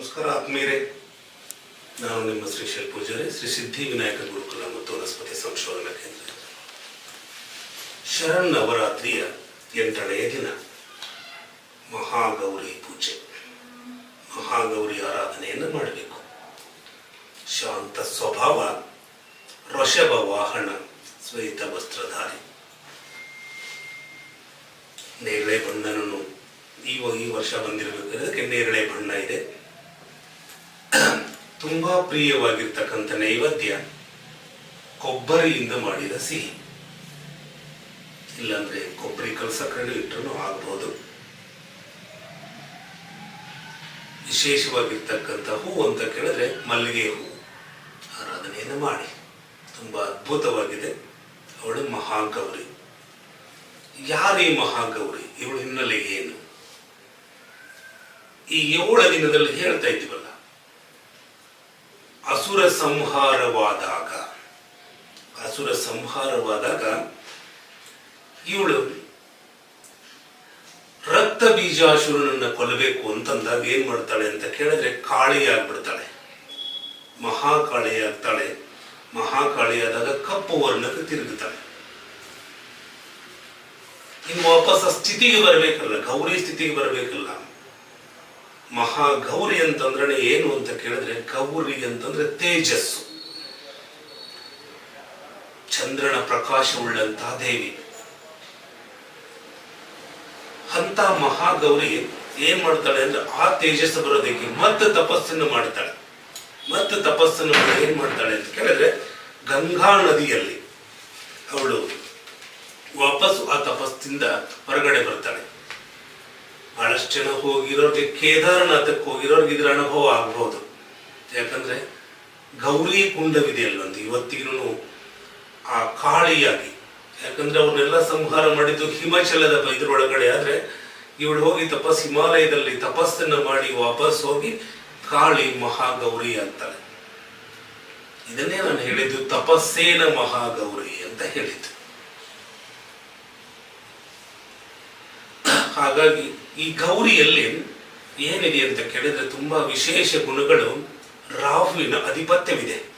ನಮಸ್ಕಾರ. ಆತ್ಮೀಯರೇ, ನಾನು ನಿಮ್ಮ ಶ್ರೀ ಶೈಲ್ ಪೂಜಾರಿ ಶ್ರೀ ಸಿದ್ಧಿ ವಿನಾಯಕ ಗುರುಕುಲ ಮತ್ತು ವನಸ್ಪತಿ ಸಂಶೋಧನಾ ಕೇಂದ್ರ. ಶರಣ್ ನವರಾತ್ರಿಯ ಎಂಟನೆಯ ದಿನ. ಮಹಾಗೌರಿ ಪೂಜೆ. ಮಹಾಗೌರಿ ಆರಾಧನೆಯನ್ನು ಮಾಡಬೇಕು. ಶಾಂತ ಸ್ವಭಾವ ವೃಷಭ ವಾಹನ, ಶ್ವೇತ ವಸ್ತ್ರಧಾರಿ. ನೇರಳೆ ಬಣ್ಣನನ್ನು ಈ ಈ ವರ್ಷ ಅದಕ್ಕೆ ನೇರಳೆ ಬಣ್ಣ ಇದೆ. ತುಂಬಾ ಪ್ರಿಯವಾಗಿರ್ತಕ್ಕಂಥ ನೈವೇದ್ಯ ಕೊಬ್ಬರಿಯಿಂದ ಮಾಡಿದ ಸಿಹಿ. ಇಲ್ಲಾಂದ್ರೆ ಕೊಬ್ಬರಿ ಕಲಸಕೊಂಡು ಇಟ್ಟರೂ ಆಗ್ಬೋದು. ವಿಶೇಷವಾಗಿರ್ತಕ್ಕಂಥ ಹೂ ಅಂತ ಕೇಳಿದ್ರೆ ಮಲ್ಲಿಗೆ ಹೂ. ಆರಾಧನೆಯನ್ನು ಮಾಡಿ. ತುಂಬಾ ಅದ್ಭುತವಾಗಿದೆ. ಅವಳು ಮಹಾಗೌರಿ. ಯಾರೇ ಮಹಾಗೌರಿ? ಇವಳು ಹಿನ್ನೆಲೆ ಏನು? ಈ ಏಳ ದಿನದಲ್ಲಿ ಹೇಳ್ತಾ ಇದ್ದೀವಲ್ಲ ಅಸುರ ಸಂಹಾರವಾದಾಗ. ಅಸುರ ಸಂಹಾರವಾದಾಗ ಇವಳು ರಕ್ತ ಬೀಜಾಸುರನನ್ನ ಕೊಲ್ಲಬೇಕು ಅಂತಂದಾಗ ಏನ್ ಮಾಡ್ತಾಳೆ ಅಂತ ಕೇಳಿದ್ರೆ ಕಾಳಿಯಾಗ್ಬಿಡ್ತಾಳೆ. ಮಹಾಕಾಳಿಯಾಗ್ತಾಳೆ. ಮಹಾಕಾಳಿಯಾದಾಗ ಕಪ್ಪು ವರ್ಣಕ್ಕೆ ತಿರುಗುತ್ತಾಳೆ ಇನ್ನು ವಾಪಸ್ ಸ್ಥಿತಿಗೆ ಬರಬೇಕಲ್ಲ, ಗೌರಿ ಸ್ಥಿತಿಗೆ ಬರಬೇಕಲ್ಲ. ಮಹಾಗೌರಿ ಅಂತಂದ್ರೆ ಏನು ಅಂತ ಕೇಳಿದ್ರೆ ಗೌರಿ ಅಂತಂದ್ರೆ ತೇಜಸ್ಸು. ಚಂದ್ರನ ಪ್ರಕಾಶವುಳ್ಳಂತಹ ದೇವಿ. ಅಂತ ಮಹಾಗೌರಿ ಏನ್ ಮಾಡ್ತಾಳೆ ಅಂದ್ರೆ ಆ ತೇಜಸ್ಸು ಬರೋದಕ್ಕೆ ಮತ್ತೆ ತಪಸ್ಸನ್ನು ಮಾಡ್ತಾಳೆ. ಮತ್ತೆ ತಪಸ್ಸನ್ನು ಏನ್ ಮಾಡ್ತಾಳೆ ಅಂತ ಕೇಳಿದ್ರೆ ಗಂಗಾ ನದಿಯಲ್ಲಿ ಅವಳು ವಾಪಸ್ ಆ ತಪಸ್ಸಿಂದ ಹೊರಗಡೆ ಬರ್ತಾಳೆ. ಬಹಳಷ್ಟು ಜನ ಹೋಗಿರೋರಿಗೆ ಕೇದಾರನಾಥಕ್ಕೆ ಹೋಗಿರೋರ್ಗೆ ಇದ್ರ ಅನುಭವ ಆಗ್ಬೋದು. ಯಾಕಂದ್ರೆ ಗೌರಿ ಕುಂಡವಿದೆ ಅಲ್ಲೊಂದು ಇವತ್ತಿಗೂ ಆ ಕಾಳಿಯಾಗಿ. ಯಾಕಂದ್ರೆ ಅವ್ರನ್ನೆಲ್ಲ ಸಂಹಾರ ಮಾಡಿದ್ದು ಹಿಮಾಚಲದ ಇದ್ರೊಳಗಡೆ. ಆದ್ರೆ ಇವಳು ಹೋಗಿ ತಪಸ್, ಹಿಮಾಲಯದಲ್ಲಿ ತಪಸ್ಸನ್ನು ಮಾಡಿ ವಾಪಸ್ ಹೋಗಿ ಕಾಳಿ ಮಹಾಗೌರಿ ಅಂತಾಳೆ. ಇದನ್ನೇ ನಾನು ಹೇಳಿದ್ದು, ತಪಸ್ಸೇನ ಮಹಾಗೌರಿ ಅಂತ ಹೇಳಿದ್ದು. ಹಾಗಾಗಿ ಈ ಗೌರಿಯಲ್ಲಿ ಏನಿದೆ ಅಂತ ಕೇಳಿದ್ರೆ ತುಂಬಾ ವಿಶೇಷ ಗುಣಗಳು ರಾಹುವಿನ ಅಧಿಪತ್ಯವಿದೆ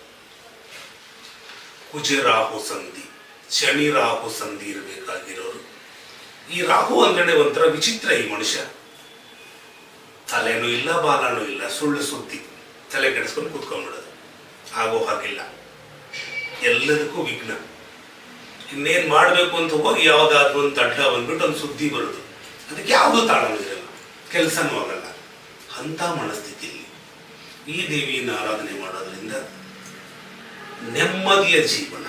ಕುಜ ರಾಹು ಸಂಧಿ, ಶನಿ ರಾಹು ಸಂಧಿ ಇರಬೇಕಾಗಿರೋರು. ಈ ರಾಹು ಅಂದ್ರೆ ಒಂಥರ ವಿಚಿತ್ರ ಈ ಮನುಷ್ಯ. ತಲೆನೂ ಇಲ್ಲ, ಬಾಲನೂ ಇಲ್ಲ, ಸುಳ್ಳು ಸುದ್ದಿ. ತಲೆ ಕೆಡಿಸ್ಕೊಂಡು ಕೂತ್ಕೊಂಡ್ಬಿಡೋದು. ಆಗೋ ಹಾಗಿಲ್ಲ. ಎಲ್ಲದಕ್ಕೂ ವಿಘ್ನ. ಇನ್ನೇನ್ ಮಾಡ್ಬೇಕು ಅಂತ ಹೋಗಿ ಯಾವುದಾದ್ರೂ ಒಂದು ಅಡ್ಡ ಬಂದ್ಬಿಟ್ಟು ಒಂದು ಸುದ್ದಿ ಬರುದು. ಅದಕ್ಕೆ ಯಾವುದೂ ತಾಳನೂ ಇರಲ್ಲ ಕೆಲಸನೂ ಆಗಲ್ಲ. ಅಂತ ಮನಸ್ಥಿತಿಯಲ್ಲಿ ಈ ದೇವಿಯನ್ನು ಆರಾಧನೆ ಮಾಡೋದ್ರಿಂದ ನೆಮ್ಮದಿಯ ಜೀವನ.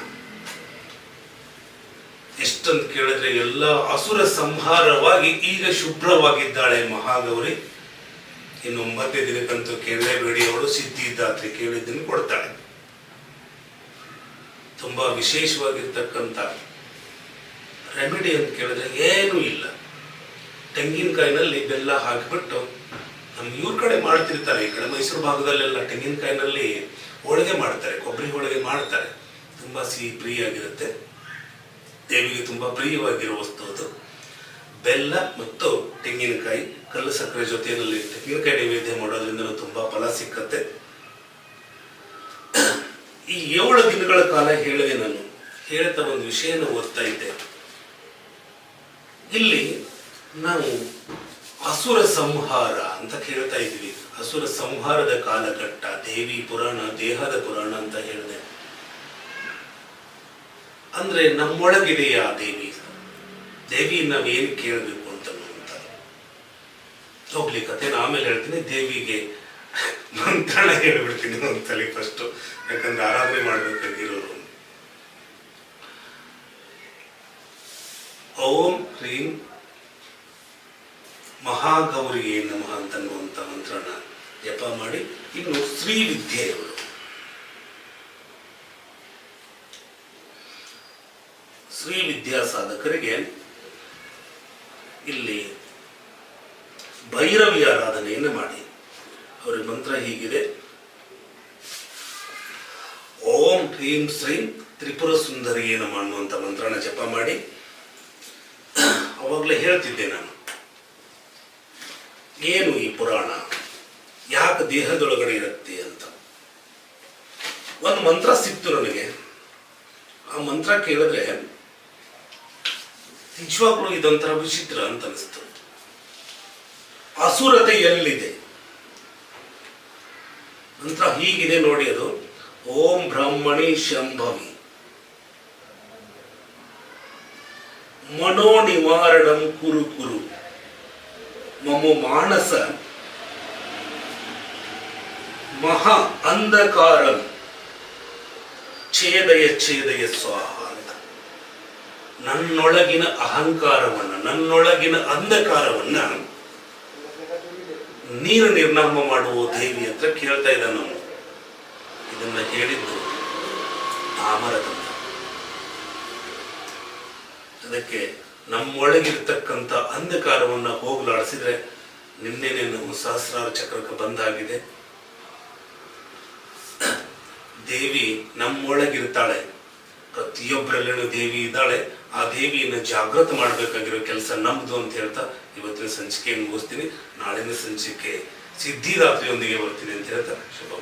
ಎಷ್ಟೊಂದು ಕೇಳಿದ್ರೆ ಎಲ್ಲ ಅಸುರ ಸಂಹಾರವಾಗಿ ಈಗ ಶುಭ್ರವಾಗಿದ್ದಾಳೆ ಮಹಾಗೌರಿ. ಇನ್ನು ಒಂಬತ್ತನೇ ದಿನಕ್ಕಂತೂ ಕೇಳಲೇಬೇಡಿ ಅವಳು ಸಿದ್ಧಿದಾತ್ರಿ ಕೇಳಿದ್ದನ್ನು ಕೊಡ್ತಾಳೆ. ತುಂಬಾ ವಿಶೇಷವಾಗಿರ್ತಕ್ಕಂಥ ರೆಮಿಡಿ ಅಂತ ಕೇಳಿದ್ರೆ ಏನೂ ಇಲ್ಲ. ತೆಂಗಿನಕಾಯಿನಲ್ಲಿ ಬೆಲ್ಲ ಹಾಕಿಬಿಟ್ಟು ನಮ್ಮ ಇವ್ರ ಕಡೆ ಮಾಡ್ತಿರ್ತಾರೆ, ಈ ಕಡೆ ಮೈಸೂರು ಭಾಗದಲ್ಲೆಲ್ಲ ತೆಂಗಿನಕಾಯಿನಲ್ಲಿ ಹೋಳಿಗೆ ಮಾಡ್ತಾರೆ, ಕೊಬ್ಬರಿ ಹೋಳಿಗೆ ಮಾಡ್ತಾರೆ. ತುಂಬಾ ಸಿಹಿ ಪ್ರಿಯಾಗಿರುತ್ತೆ ದೇವಿಗೆ ತುಂಬಾ ಪ್ರಿಯವಾಗಿರೋ ವಸ್ತು ಅದು. ಬೆಲ್ಲ ಮತ್ತು ತೆಂಗಿನಕಾಯಿ, ಕಲ್ಲು ಸಕ್ಕರೆ ಜೊತೆಯಲ್ಲಿ ತೆಂಗಿನಕಾಯಿ ನೈವೇದ್ಯ ಮಾಡೋದ್ರಿಂದ ತುಂಬಾ ಫಲ ಸಿಕ್ಕತ್ತೆ. ಈ ಏಳು ದಿನಗಳ ಕಾಲ ಹೇಳಿದೆ ನಾನು. ಹೇಳ್ತಾ ಒಂದು ವಿಷಯನ ಓದ್ತಾ ಇದ್ದೆ. ಇಲ್ಲಿ ನಾವು ಅಸುರ ಸಂಹಾರ ಅಂತ ಕೇಳ್ತಾ ಇದ್ವಿ. ಅಸುರ ಸಂಹಾರದ ಕಾಲಘಟ್ಟ, ದೇವಿ ಪುರಾಣ, ದೇಹದ ಪುರಾಣ ಅಂತ ಹೇಳಿದೆ. ಅಂದ್ರೆ ಆ ದೇವಿ? ದೇವಿ ನಾವೇನು ಕೇಳಬೇಕು ಅಂತ ಹೋಗ್ಲಿ ಕತೆ ಆಮೇಲೆ ಹೇಳ್ತೀನಿ. ದೇವಿಗೆ ಮಂತ್ರಣ ಹೇಳ್ಬಿಡ್ತೀನಿ ಒಂದ್ಸಲಿ ಫಸ್ಟ್ ಯಾಕಂದ್ರೆ ಆರಾಧನೆ ಮಾಡ್ಬೇಕಾಗಿರೋರು ಓಂ, ಹ್ರೀಂ ಮಹಾಗೌರಿಗೆ ನಮಃ ಅಂತನ್ನುವಂಥ ಮಂತ್ರನ ಜಪ ಮಾಡಿ, ಇನ್ನು ಶ್ರೀ ವಿದ್ಯೆಯವರು ಶ್ರೀ ವಿದ್ಯಾ ಸಾಧಕರಿಗೆ ಇಲ್ಲಿ ಭೈರವಿ ಆರಾಧನೆಯನ್ನು ಮಾಡಿ. ಅವರ ಮಂತ್ರ ಹೀಗಿದೆ. ಓಂ ಹ್ರೀಂ ಶ್ರೀಂ ತ್ರಿಪುರ ಸುಂದರಿಯೇ ಏನು ಅನ್ನುವಂಥ ಮಂತ್ರನ ಜಪ ಮಾಡಿ. ಅವಾಗಲೇ ಹೇಳ್ತಿದ್ದೆ ನಾನು. ಏನು ಈ ಪುರಾಣ? ಯಾಕೆ ದೇಹದೊಳಗಡೆ ಇರುತ್ತೆ ಅಂತ? ಒಂದು ಮಂತ್ರ ಸಿಕ್ತು ನನಗೆ. ಆ ಮಂತ್ರ ಕೇಳಿದ್ರೆ, ನಿಜವಾಗ್ಲೂ ಇದೊಂಥರ ವಿಚಿತ್ರ ಅಂತ ಅನಿಸ್ತು. ಅಸುರತೆ ಎಲ್ಲಿದೆ? ಮಂತ್ರ ಹೀಗಿದೆ ನೋಡಿ ಅದು. ಓಂ ಬ್ರಹ್ಮಣಿ ಶಂಭವಿ. ಮನೋ ನಿವಾರಣಂ ಕುರು ಕುರು ಮಮ ಮಾನಸ ಮಹಾ ಅಂಧಕಾರ ಛೇದಯ ಛೇದಯ ಸ್ವಾಹ ಅಂತ. ನನ್ನೊಳಗಿನ ಅಹಂಕಾರವನ್ನ, ನನ್ನೊಳಗಿನ ಅಂಧಕಾರವನ್ನ ನೀನು ನಿರ್ನಾಮ ಮಾಡುವ ದೇವಿ ಅಂತ ಕೇಳ್ತಾ ಇದ್ದ ನಾವು ಇದನ್ನ ಹೇಳಿದ್ದು ಆಮರದಂತ ಅದಕ್ಕೆ ನಮ್ಮೊಳಗಿರ್ತಕ್ಕಂಥ ಅಂಧಕಾರವನ್ನ ಹೋಗಲಾಡಿಸಿದ್ರೆ ನಿನ್ನೆನೆ ನಾವು ಸಹಸ್ರಾರ ಚಕ್ರಕ್ಕೆ ಬಂದಾಗಿದೆ. ದೇವಿ ನಮ್ಮೊಳಗಿರ್ತಾಳೆ. ಪ್ರತಿಯೊಬ್ಬರಲ್ಲಿನೂ ದೇವಿ ಇದ್ದಾಳೆ. ಆ ದೇವಿಯನ್ನು ಜಾಗೃತ ಮಾಡಬೇಕಾಗಿರೋ ಕೆಲಸ ನಮ್ದು ಅಂತ ಹೇಳ್ತಾ ಇವತ್ತಿನ ಸಂಚಿಕೆಯನ್ನು ಮುಗಿಸ್ತೀನಿ. ನಾಳಿನ ಸಂಚಿಕೆ ಸಿದ್ಧಿದಾತ್ರಿಯೊಂದಿಗೆ ಬರ್ತೀನಿ ಅಂತ ಹೇಳ್ತಾ ಶುಭ.